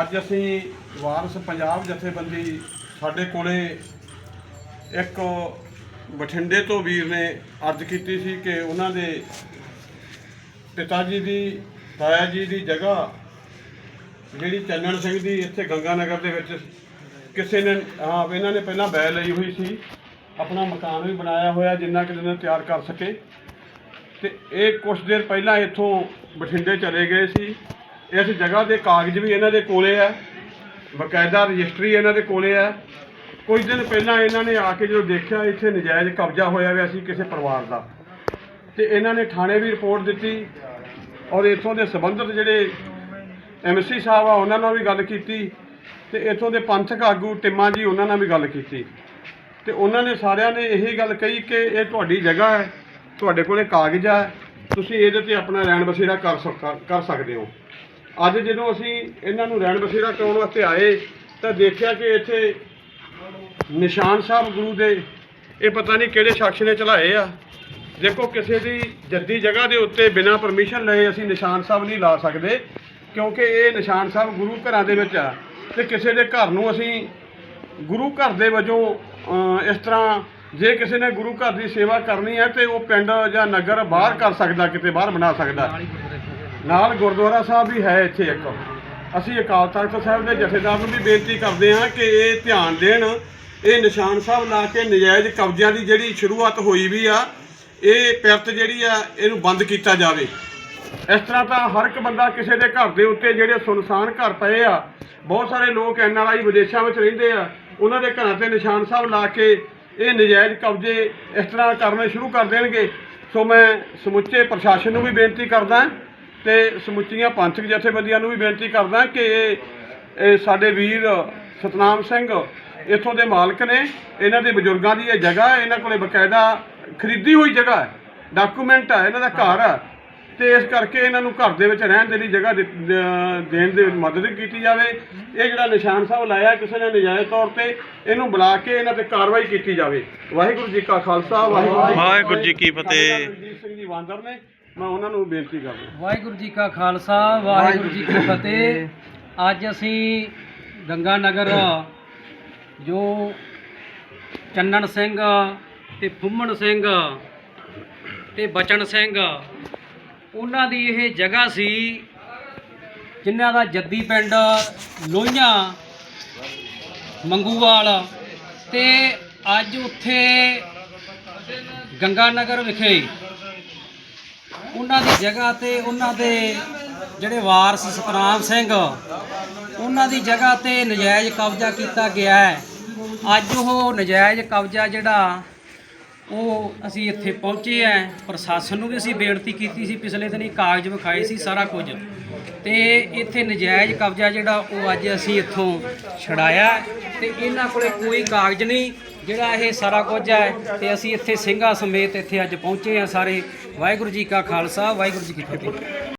ਅੱਜ ਅਸੀਂ ਵਾਰਸ ਪੰਜਾਬ ਜਥੇਬੰਦੀ ਸਾਡੇ ਕੋਲੇ ਇੱਕ ਬਠਿੰਡੇ ਤੋਂ ਵੀਰ ਨੇ ਅਰਜ਼ ਕੀਤੀ ਸੀ ਕਿ ਉਹਨਾਂ ਦੇ ਪਿਤਾ ਜੀ ਦੀ, ਤਾਇਆ ਜੀ ਦੀ ਜਗ੍ਹਾ ਜਿਹੜੀ ਚੰਨਣ ਸਿੰਘ ਦੀ ਇੱਥੇ ਗੰਗਾ ਨਗਰ ਦੇ ਵਿੱਚ ਕਿਸੇ ਨੇ, ਹਾਂ, ਇਹਨਾਂ ਨੇ ਪਹਿਲਾਂ ਬੈ ਲਈ ਹੋਈ ਸੀ। ਆਪਣਾ ਮਕਾਨ ਵੀ ਬਣਾਇਆ ਹੋਇਆ ਜਿੰਨਾ ਕਿ ਦਿਨ ਤਿਆਰ ਕਰ ਸਕੇ। ਤੇ ਇਹ ਕੁਝ ਦਿਨ ਪਹਿਲਾਂ ਇੱਥੋਂ ਬਠਿੰਡੇ ਚਲੇ ਗਏ ਸੀ। ਇਸ ਜਗ੍ਹਾ ਦੇ ਕਾਗਜ਼ ਵੀ ਇਹਨਾਂ ਦੇ ਕੋਲੇ ਆ। ਬਕਾਇਦਾ ਰਜਿਸਟਰੀ ਇਹਨਾਂ ਦੇ ਕੋਲੇ ਆ। ਕੁਝ ਦਿਨ ਪਹਿਲਾਂ ਇਹਨਾਂ ਨੇ ਆ ਕੇ ਜਦੋਂ ਦੇਖਿਆ, ਇੱਥੇ ਨਜਾਇਜ਼ ਕਬਜ਼ਾ ਹੋਇਆ ਹੋਇਆ ਸੀ ਕਿਸੇ ਪਰਿਵਾਰ ਦਾ। ਤੇ ਇਹਨਾਂ ਨੇ ਥਾਣੇ ਵੀ ਰਿਪੋਰਟ ਦਿੱਤੀ ਔਰ ਇੱਥੋਂ ਦੇ ਸੰਬੰਧਿਤ ਜਿਹੜੇ ਐਮਸੀ ਸਾਹਿਬ ਆ, ਉਹਨਾਂ ਨਾਲ ਵੀ ਗੱਲ ਕੀਤੀ ਤੇ ਇੱਥੋਂ ਦੇ ਪੰਥਕ ਆਗੂ ਟਿੰਮਾ ਜੀ, ਉਹਨਾਂ ਨਾਲ ਵੀ ਗੱਲ ਕੀਤੀ। ਤੇ ਉਹਨਾਂ ਨੇ ਸਾਰਿਆਂ ਨੇ ਇਹੀ ਗੱਲ ਕਹੀ ਕਿ ਇਹ ਤੁਹਾਡੀ ਜਗ੍ਹਾ ਹੈ, ਤੁਹਾਡੇ ਕੋਲੇ ਕਾਗਜ਼ ਹੈ ਤੁਸੀਂ ਇਹਦੇ ਤੇ ਆਪਣਾ ਰਹਿਣ ਬਸੇਰਾ ਕਰ ਸਕ- ਕਰ ਸਕਦੇ ਹੋ। ਅੱਜ ਜਦੋਂ ਅਸੀਂ ਇਹਨਾਂ ਨੂੰ ਰਹਿਣ ਬਸੇਰਾ ਕਰਾਉਣ ਵਾਸਤੇ ਆਏ, ਤਾਂ ਦੇਖਿਆ ਕਿ ਇੱਥੇ ਨਿਸ਼ਾਨ ਸਾਹਿਬ ਗੁਰੂ ਦੇ, ਇਹ ਪਤਾ ਨਹੀਂ ਕਿਹੜੇ ਸ਼ਖਸ ਨੇ ਚਲਾਏ ਆ। ਦੇਖੋ, ਕਿਸੇ ਦੀ ਜੱਦੀ ਜਗ੍ਹਾ ਦੇ ਉੱਤੇ ਬਿਨਾਂ ਪਰਮਿਸ਼ਨ ਲਏ ਅਸੀਂ ਨਿਸ਼ਾਨ ਸਾਹਿਬ ਨਹੀਂ ਲਾ ਸਕਦੇ, ਕਿਉਂਕਿ ਇਹ ਨਿਸ਼ਾਨ ਸਾਹਿਬ ਗੁਰੂ ਘਰਾਂ ਦੇ ਵਿੱਚ ਆ। ਤੇ ਕਿਸੇ ਦੇ ਘਰ ਨੂੰ ਅਸੀਂ ਗੁਰੂ ਘਰ ਦੇ ਵਜੋਂ ਇਸ ਤਰ੍ਹਾਂ ਜੇ ਕਿਸੇ ਨੇ ਗੁਰੂ ਘਰ ਦੀ ਸੇਵਾ ਕਰਨੀ ਹੈ, ਤੇ ਉਹ ਪਿੰਡ ਜਾਂ ਨਗਰ ਬਾਹਰ ਕਰ ਸਕਦਾ, ਕਿਤੇ ਬਾਹਰ ਬਣਾ ਸਕਦਾ। ਨਾਲ ਗੁਰਦੁਆਰਾ ਸਾਹਿਬ ਵੀ ਹੈ ਇੱਥੇ ਇੱਕ। ਅਸੀਂ ਅਕਾਲ ਤਖਤ ਸਾਹਿਬ ਦੇ ਜਥੇਦਾਰ ਨੂੰ ਵੀ ਬੇਨਤੀ ਕਰਦੇ ਹਾਂ ਕਿ ਇਹ ਧਿਆਨ ਦੇਣ, ਇਹ ਨਿਸ਼ਾਨ ਸਾਹਿਬ ਲਾ ਕੇ ਨਜਾਇਜ਼ ਕਬਜ਼ਿਆਂ ਦੀ ਜਿਹੜੀ ਸ਼ੁਰੂਆਤ ਹੋਈ ਵੀ ਆ, ਇਹ ਪਿਰਤ ਜਿਹੜੀ ਆ, ਇਹਨੂੰ ਬੰਦ ਕੀਤਾ ਜਾਵੇ। ਇਸ ਤਰ੍ਹਾਂ ਤਾਂ ਹਰ ਇੱਕ ਬੰਦਾ ਕਿਸੇ ਦੇ ਘਰ ਦੇ ਉੱਤੇ ਜਿਹੜੇ ਸੁਨਸਾਨ ਘਰ ਪਏ ਆ, ਬਹੁਤ ਸਾਰੇ ਲੋਕ ਐਨ ਆਰ ਆਈ ਵਿਦੇਸ਼ਾਂ ਵਿੱਚ ਰਹਿੰਦੇ ਆ, ਉਹਨਾਂ ਦੇ ਘਰਾਂ ਤੇ ਨਿਸ਼ਾਨ ਸਾਹਿਬ ਲਾ ਕੇ ਇਹ ਨਜਾਇਜ਼ ਕਬਜ਼ੇ ਇਸ ਤਰ੍ਹਾਂ ਕਰਨੇ ਸ਼ੁਰੂ ਕਰ ਦੇਣਗੇ। ਸੋ ਮੈਂ ਸਮੁੱਚੇ ਪ੍ਰਸ਼ਾਸਨ ਨੂੰ ਵੀ ਬੇਨਤੀ ਕਰਦਾ ਤੇ ਸਮੁੱਚੀਆਂ ਪੰਥਕ ਜਥੇਬੰਦੀਆਂ ਨੂੰ ਵੀ ਬੇਨਤੀ ਕਰਦਾ ਕਿ ਇਹ ਸਾਡੇ ਵੀਰ ਸਤਨਾਮ ਸਿੰਘ ਇੱਥੋਂ ਦੇ ਮਾਲਕ ਨੇ ਇਹਨਾਂ ਦੇ ਬਜ਼ੁਰਗਾਂ ਦੀ ਇਹ ਜਗ੍ਹਾ ਇਹਨਾਂ ਕੋਲੇ ਬਕਾਇਦਾ ਖਰੀਦੀ ਹੋਈ ਜਗ੍ਹਾ ਹੈ ਡਾਕੂਮੈਂਟ ਹੈ ਇਹਨਾਂ ਦਾ ਘਰ ਹੈ। ਤੇ ਇਸ ਕਰਕੇ ਇਹਨਾਂ ਨੂੰ ਘਰ ਦੇ ਵਿੱਚ ਰਹਿਣ ਦੇ ਲਈ ਜਗ੍ਹਾ ਦੇਣ ਦੇ ਵਿੱਚ ਮਦਦ ਕੀਤੀ ਜਾਵੇ। ਇਹ ਜਿਹੜਾ ਨਿਸ਼ਾਨ ਸਾਹਿਬ ਲਾਇਆ ਕਿਸੇ ਨੇ ਨਜਾਇਜ਼ ਤੌਰ ਤੇ ਇਹਨੂੰ ਬੁਲਾ ਕੇ ਇਹਨਾਂ ਤੇ ਕਾਰਵਾਈ ਕੀਤੀ ਜਾਵੇ। ਵਾਹਿਗੁਰੂ ਜੀ ਕਾ ਖਾਲਸਾ ਵਾਹਿਗੁਰੂ ਜੀ ਕੀ ਵਾਹਿਗੁਰੂ ਜੀ ਕੀ ਸਾਡੇ ਫਤਿਹ। ਸਿੰਘ ਜੀ ਵਾਂਦਰ ਨੇ ਮੈਂ ਉਹਨਾਂ ਨੂੰ ਬੇਨਤੀ ਕਰਦਾ। ਵਾਹਿਗੁਰੂ ਜੀ ਕਾ ਖਾਲਸਾ ਵਾਹਿਗੁਰੂ ਜੀ ਕੀ ਫਤਿਹ। ਅੱਜ ਅਸੀਂ ਗੰਗਾ ਨਗਰ ਜੋ ਚੰਨਣ ਸਿੰਘ ਤੇ ਫੁੰਮਣ ਸਿੰਘ ਤੇ ਬਚਨ ਸਿੰਘ ਉਹਨਾਂ ਦੀ ਇਹ ਜਗ੍ਹਾ ਸੀ ਜਿਨ੍ਹਾਂ ਦਾ ਜੱਦੀ ਪਿੰਡ ਲੋਹੀਆਂ ਮੰਗੂਵਾਲ ਤੇ ਅੱਜ ਉੱਥੇ ਗੰਗਾ ਨਗਰ ਵਿਖੇ ਉਹਨਾਂ ਦੀ ਜਗ੍ਹਾ ਤੇ ਉਹਨਾਂ ਦੇ ਜਿਹੜੇ ਵਾਰਸ ਸਤਨਾਮ ਸਿੰਘ, ਉਹਨਾਂ ਦੀ ਜਗ੍ਹਾ ਤੇ ਨਜਾਇਜ਼ ਕਬਜ਼ਾ ਕੀਤਾ ਗਿਆ ਹੈ। ਅੱਜ ਉਹ ਨਜਾਇਜ਼ ਕਬਜ਼ਾ ਜਿਹੜਾ, ਉਹ ਅਸੀਂ ਇੱਥੇ ਪਹੁੰਚੇ ਆ ਪ੍ਰਸ਼ਾਸਨ ਨੂੰ ਵੀ ਅਸੀਂ ਬੇਨਤੀ ਕੀਤੀ ਸੀ, ਪਿਛਲੇ ਦਿਨੀ ਕਾਗਜ਼ ਵਿਖਾਏ ਸੀ ਸਾਰਾ ਕੁਝ। ਤੇ ਇੱਥੇ ਨਜਾਇਜ਼ ਕਬਜ਼ਾ ਜਿਹੜਾ ਉਹ ਅੱਜ ਅਸੀਂ ਇੱਥੋਂ ਛਡਾਇਆ। ਤੇ ਇਹਨਾਂ ਕੋਲੇ ਕੋਈ ਕਾਗਜ਼ ਨਹੀਂ। ਜਿਹੜਾ ਇਹ ਸਾਰਾ ਕੁਝ ਹੈ ਤੇ ਅਸੀਂ ਇੱਥੇ ਸਿੰਘਾਂ ਸਮੇਤ ਇੱਥੇ ਅੱਜ ਪਹੁੰਚੇ ਆ ਸਾਰੇ। ਵਾਹਿਗੁਰੂ ਜੀ ਕਾ ਖਾਲਸਾ, ਵਾਹਿਗੁਰੂ ਜੀ ਕੀ ਫਤਿਹ।